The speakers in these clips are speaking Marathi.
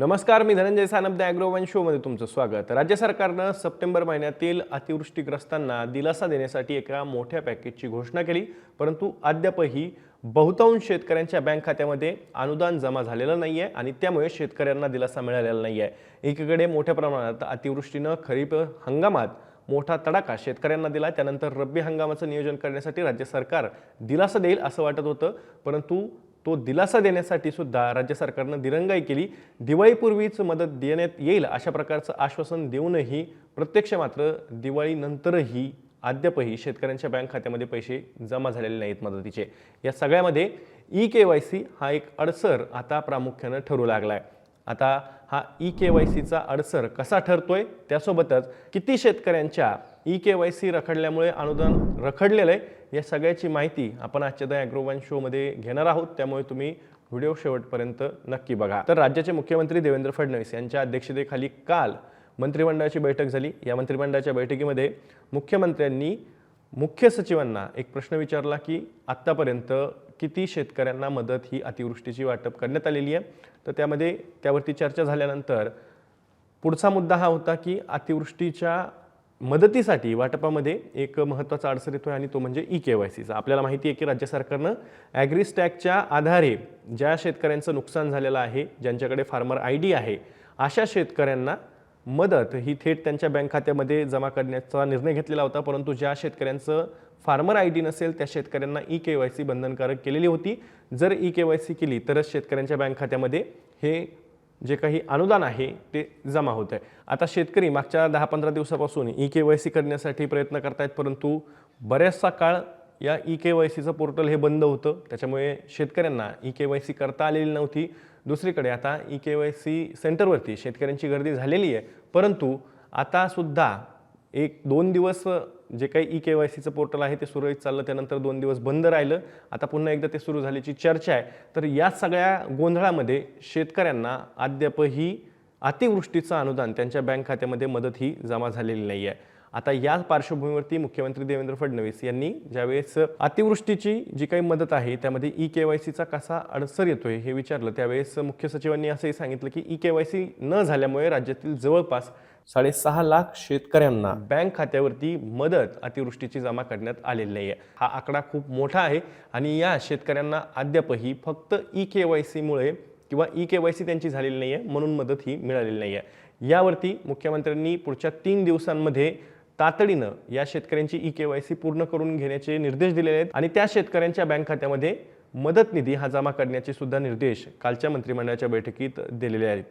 नमस्कार मी धनंजय सानप ॲग्रोवन शोमध्ये तुमचं स्वागत. राज्य सरकारनं सप्टेंबर महिन्यातील अतिवृष्टीग्रस्तांना दिलासा देण्यासाठी एका मोठ्या पॅकेजची घोषणा केली परंतु अद्यापही बहुतांश शेतकऱ्यांच्या बँक खात्यामध्ये अनुदान जमा झालेलं नाही आहे आणि त्यामुळे शेतकऱ्यांना दिलासा मिळालेला नाही आहे एकीकडे मोठ्या प्रमाणात अतिवृष्टीनं खरीप हंगामात मोठा तडाखा शेतकऱ्यांना दिला त्यानंतर रब्बी हंगामाचं नियोजन करण्यासाठी राज्य सरकार दिलासा देईल असं वाटत होतं परंतु तो दिलासा देण्यासाठी सुद्धा राज्य सरकारनं दिरंगाई केली. दिवाळीपूर्वीच मदत देण्यात येईल अशा प्रकारचं आश्वासन देऊनही प्रत्यक्ष मात्र दिवाळीनंतरही अद्यापही शेतकऱ्यांच्या बँक खात्यामध्ये पैसे जमा झालेले नाहीत मदतीचे. या सगळ्यामध्ये ई के वाय सी हा एक अडसर आता प्रामुख्यानं ठरू लागला आहे आता हा ई के वाय सीचा अडसर कसा ठरतोय त्यासोबतच किती शेतकऱ्यांच्या ई के वाय सी रखडल्यामुळे अनुदान रखडलेलं आहे या सगळ्याची माहिती आपण आजच्या द ॲग्रोवन शोमध्ये घेणार आहोत. त्यामुळे तुम्ही व्हिडिओ शेवटपर्यंत नक्की बघा. तर राज्याचे मुख्यमंत्री देवेंद्र फडणवीस यांच्या अध्यक्षतेखाली काल मंत्रिमंडळाची बैठक झाली. या मंत्रिमंडळाच्या बैठकीमध्ये मुख्यमंत्र्यांनी मुख्य सचिवांना एक प्रश्न विचारला की आत्तापर्यंत किती शेतकऱ्यांना मदत ही अतिवृष्टीची वाटप करण्यात आलेली आहे? तर त्यामध्ये त्यावरती चर्चा झाल्यानंतर पुढचा मुद्दा हा होता की अतिवृष्टीच्या मदतीसाठी वाटपामध्ये एक महत्त्वाचा अडसर येतो आहे आणि तो म्हणजे ई के वाय सीचा. आपल्याला माहिती आहे की राज्य सरकारनं ॲग्रीस्टॅकच्या आधारे ज्या शेतकऱ्यांचं नुकसान झालेलं आहे ज्यांच्याकडे फार्मर आय डी आहे अशा शेतकऱ्यांना मदत ही थेट त्यांच्या बँक खात्यामध्ये जमा करण्याचा निर्णय घेतलेला होता. परंतु ज्या शेतकऱ्यांचं फार्मर आय डी नसेल त्या शेतकऱ्यांना ई के वाय सी बंधनकारक केलेली होती. जर ई के वाय सी केली तरच शेतकऱ्यांच्या बँक खात्यामध्ये हे जे काही अनुदान आहे ते जमा होत आहे आता शेतकरी मागच्या दहा पंधरा दिवसापासून ई के वाय सी करण्यासाठी प्रयत्न करतायत परंतु बऱ्याचसा काळ या ई के वाय सीचं पोर्टल हे बंद होतं. त्याच्यामुळे शेतकऱ्यांना ई के वाय सी करता आलेली नव्हती. दुसरीकडे आता ई के वाय सी सेंटरवरती शेतकऱ्यांची गर्दी झालेली आहे. परंतु आतासुद्धा एक दोन दिवस जे काही ई के वाय सीचं पोर्टल आहे ते सुरळीत चाललं त्यानंतर दोन दिवस बंद राहिलं. आता पुन्हा एकदा ते सुरू झाल्याची चर्चा आहे. तर या सगळ्या गोंधळामध्ये शेतकऱ्यांना अद्यापही अतिवृष्टीचं अनुदान त्यांच्या बँक खात्यामध्ये मदत ही जमा झालेली नाही आहे. आता या पार्श्वभूमीवरती मुख्यमंत्री देवेंद्र फडणवीस यांनी ज्यावेळेस अतिवृष्टीची जी काही मदत आहे त्यामध्ये ई के वाय सीचा कसा अडसर येतोय हे विचारलं त्यावेळेस मुख्य सचिवांनी असंही सांगितलं की ई के वाय सी न झाल्यामुळे राज्यातील जवळपास साडेसहा लाख शेतकऱ्यांना बँक खात्यावरती मदत अतिवृष्टीची जमा करण्यात आलेली नाही आहे. हा आकडा खूप मोठा आहे आणि या शेतकऱ्यांना अद्यापही फक्त ई के वाय सीमुळे किंवा ई के वाय सी त्यांची झालेली नाही आहे म्हणून मदत ही मिळालेली नाही आहे यावरती मुख्यमंत्र्यांनी पुढच्या तीन दिवसांमध्ये तातडीनं या शेतकऱ्यांची ई के वाय सी पूर्ण करून घेण्याचे निर्देश दिलेले आहेत आणि त्या शेतकऱ्यांच्या बँक खात्यामध्ये मदत निधी हा जमा करण्याचे सुद्धा निर्देश कालच्या मंत्रिमंडळाच्या बैठकीत दिलेले आहेत.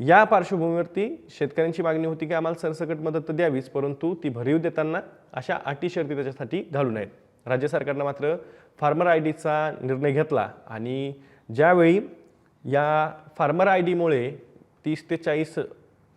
या पार्श्वभूमीवरती शेतकऱ्यांची मागणी होती की आम्हाला सरसकट मदत तर द्यावीच परंतु ती भरीव देताना अशा अटी शर्ती त्याच्यासाठी घालू नयेत राज्य सरकारनं मात्र फार्मर आय डीचा निर्णय घेतला आणि ज्यावेळी या फार्मर आय डीमुळे तीस ते चाळीस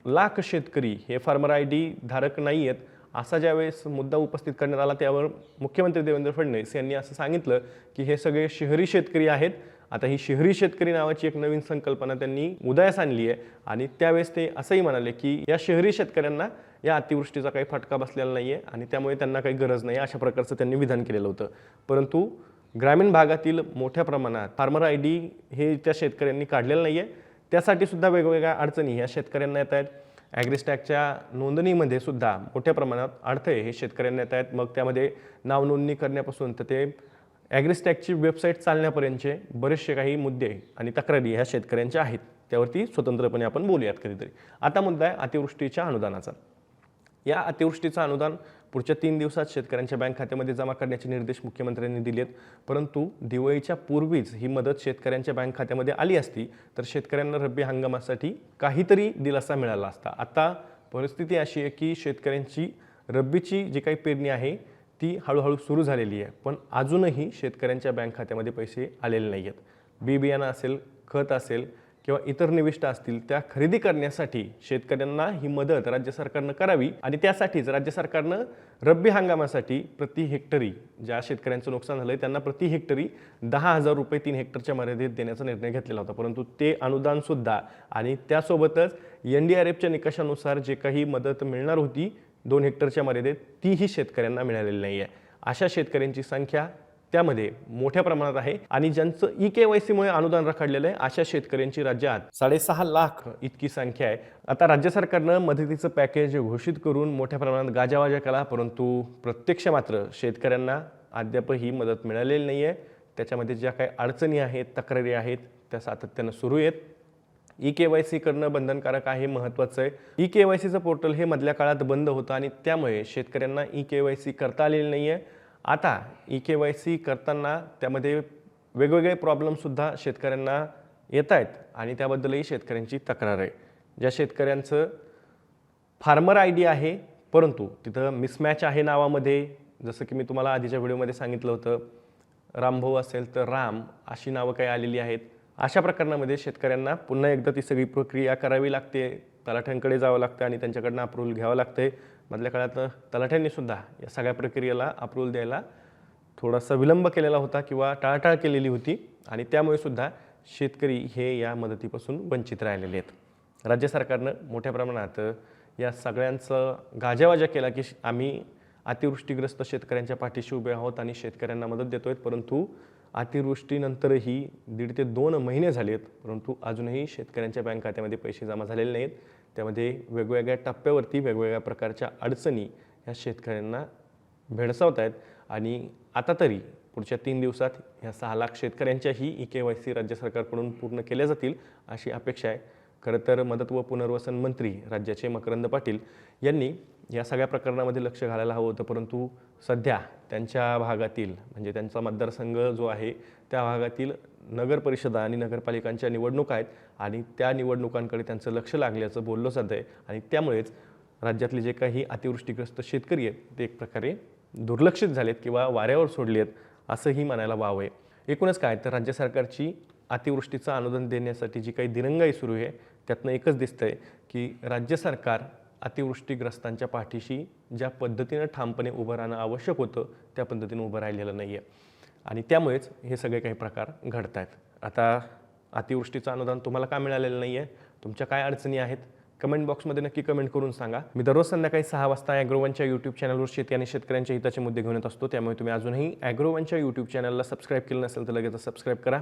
लाख शेतकरी हे फार्मर आय डी धारक नाही आहेत असा ज्यावेळेस मुद्दा उपस्थित करण्यात आला त्यावर मुख्यमंत्री देवेंद्र फडणवीस यांनी असं सांगितलं की हे सगळे शहरी शेतकरी आहेत आता ही शहरी शेतकरी नावाची एक नवीन संकल्पना त्यांनी उदयास आणली आहे. आणि त्यावेळेस ते असंही म्हणाले की या शहरी शेतकऱ्यांना या अतिवृष्टीचा काही फटका बसलेला नाही आहे आणि त्यामुळे त्यांना काही गरज नाही अशा प्रकारचं त्यांनी विधान केलेलं होतं. परंतु ग्रामीण भागातील मोठ्या प्रमाणात फार्मर आय डी हे त्या शेतकऱ्यांनी काढलेलं नाही आहे त्यासाठी सुद्धा वेगवेगळ्या अडचणी ह्या शेतकऱ्यांना येत आहेत. ॲग्रिस्टॅकच्या नोंदणीमध्ये सुद्धा मोठ्या प्रमाणात अडथळे हे शेतकऱ्यांना येत आहेत. मग त्यामध्ये नावनोंदणी करण्यापासून तर ते ॲग्रिस्टॅकची वेबसाईट चालण्यापर्यंतचे बरेचसे काही मुद्दे आणि तक्रारी ह्या शेतकऱ्यांच्या आहेत. त्यावरती स्वतंत्रपणे आपण बोलूयात कधीतरी. आता मुद्दा आहे अतिवृष्टीच्या अनुदानाचा. या अतिवृष्टीचं अनुदान पुढच्या तीन दिवसात शेतकऱ्यांच्या बँक खात्यामध्ये जमा करण्याचे निर्देश मुख्यमंत्र्यांनी दिलेत. परंतु दिवाळीच्या पूर्वीच ही मदत शेतकऱ्यांच्या बँक खात्यामध्ये आली असती तर शेतकऱ्यांना रब्बी हंगामासाठी काहीतरी दिलासा मिळाला असता. आता परिस्थिती अशी आहे की शेतकऱ्यांची रब्बीची जी काही पेरणी आहे ती हळूहळू सुरू झालेली आहे. पण अजूनही शेतकऱ्यांच्या बँक खात्यामध्ये पैसे आलेले नाही आहेत बी बियाणं असेल खत असेल किंवा इतर निविष्ट असतील त्या खरेदी करण्यासाठी शेतकऱ्यांना ही मदत राज्य सरकारनं करावी आणि त्यासाठीच राज्य सरकारनं रब्बी हंगामासाठी प्रति हेक्टरी ज्या शेतकऱ्यांचं नुकसान झालं आहे त्यांना प्रति हेक्टरी दहा हजार रुपये तीन हेक्टरच्या मर्यादेत देण्याचा निर्णय घेतलेला होता. परंतु ते अनुदानसुद्धा आणि त्यासोबतच एन डी आर एफच्या निकषानुसार जे काही मदत मिळणार होती दोन हेक्टरच्या मर्यादेत तीही शेतकऱ्यांना मिळालेली नाही आहे अशा शेतकऱ्यांची संख्या त्यामध्ये मोठ्या प्रमाणात आहे आणि ज्यांचं ई के वाय सीमुळे अनुदान रखडलेलं आहे अशा शेतकऱ्यांची राज्यात साडेसहा लाख इतकी संख्या आहे. आता राज्य सरकारनं मदतीचं पॅकेज घोषित करून मोठ्या प्रमाणात गाजावाजा केला परंतु प्रत्यक्ष मात्र शेतकऱ्यांना अद्याप ही मदत मिळालेली नाही आहे त्याच्यामध्ये ज्या काही अडचणी आहेत तक्रारी आहेत त्या सातत्यानं सुरू आहेत. ई के वाय सी करणं बंधनकारक आहे महत्त्वाचं आहे. ई के वाय सीचं पोर्टल हे मधल्या काळात बंद होतं आणि त्यामुळे शेतकऱ्यांना ई के वाय सी करता आलेली नाही आहे आता ई के वाय सी करताना त्यामध्ये वेगवेगळे प्रॉब्लेमसुद्धा शेतकऱ्यांना येत आहेत आणि त्याबद्दलही शेतकऱ्यांची तक्रार आहे. ज्या शेतकऱ्यांचं फार्मर आय डी आहे परंतु तिथं मिसमॅच आहे नावामध्ये. जसं की मी तुम्हाला आधीच्या व्हिडिओमध्ये सांगितलं होतं रामभाऊ असेल तर राम अशी नावं काही आलेली आहेत. अशा प्रकरणामध्ये शेतकऱ्यांना पुन्हा एकदा ती सगळी प्रक्रिया करावी लागते. तलाठ्यांकडे जावं लागतं आणि त्यांच्याकडनं अप्रूव्हल घ्यावं लागते मधल्या काळात तलाठ्यांनीसुद्धा या सगळ्या प्रक्रियेला अप्रूव्हल द्यायला थोडासा विलंब केलेला होता किंवा टाळाटाळ केलेली होती आणि त्यामुळे सुद्धा शेतकरी हे या मदतीपासून वंचित राहिलेले आहेत. राज्य सरकारनं मोठ्या प्रमाणात या सगळ्यांचं गाजावाजा केला की आम्ही अतिवृष्टीग्रस्त शेतकऱ्यांच्या पाठीशी उभे आहोत आणि शेतकऱ्यांना मदत देतो आहेत परंतु अतिवृष्टीनंतरही दीड ते दोन महिने झालेत परंतु अजूनही शेतकऱ्यांच्या बँक खात्यामध्ये पैसे जमा झालेले नाहीत. त्यामध्ये वेगवेगळ्या टप्प्यावरती वेगवेगळ्या प्रकारच्या अडचणी ह्या शेतकऱ्यांना भेडसावत आहेत आणि आता तरी पुढच्या तीन दिवसात ह्या सहा लाख शेतकऱ्यांच्याही ई के वाय सी राज्य सरकारकडून पूर्ण केल्या जातील अशी अपेक्षा आहे. खरं तर मदत व पुनर्वसन मंत्री राज्याचे मकरंद पाटील यांनी या सगळ्या प्रकरणामध्ये लक्ष घालायला हवं होतं परंतु सध्या त्यांच्या भागातील म्हणजे त्यांचा मतदारसंघ जो आहे त्या भागातील नगर परिषदा आणि नगरपालिकांच्या निवडणुका आहेत आणि त्या निवडणुकांकडे त्यांचं लक्ष लागल्याचं बोललं जातं आहे आणि त्यामुळेच राज्यातले जे काही अतिवृष्टीग्रस्त शेतकरी आहेत ते एक प्रकारे दुर्लक्षित झालेत किंवा वाऱ्यावर सोडले आहेत असंही म्हणायला वाव आहे. एकूणच काय तर राज्य सरकारची अतिवृष्टीचं अनुदान देण्यासाठी जी काही दिरंगाई सुरू आहे त्यातनं एकच दिसतंय की राज्य सरकार अतिवृष्टीग्रस्तांच्या पाठीशी ज्या पद्धतीनं ठामपणे उभं राहणं आवश्यक होतं त्या पद्धतीनं उभं राहिलेलं नाही आहे आणि त्यामुळेच हे सगळे काही प्रकार घडत आहेत आता अतिवृष्टीचं अनुदान तुम्हाला का मिळालेलं नाही आहे तुमच्या काय अडचणी आहेत? कमेंट बॉक्समध्ये नक्की कमेंट करून सांगा. मी दररोज संध्याकाळी सहा वाजता ॲग्रोवनच्या यूट्यूब चॅनलवर शेती आणि शेतकऱ्यांच्या हिताचे मुद्दे घेऊन येत असतो. त्यामुळे तुम्ही अजूनही ॲग्रोवनच्या यूट्यूब चॅनलला सबस्क्राईब केलं नसेल तर लगेच सबस्क्राईब करा.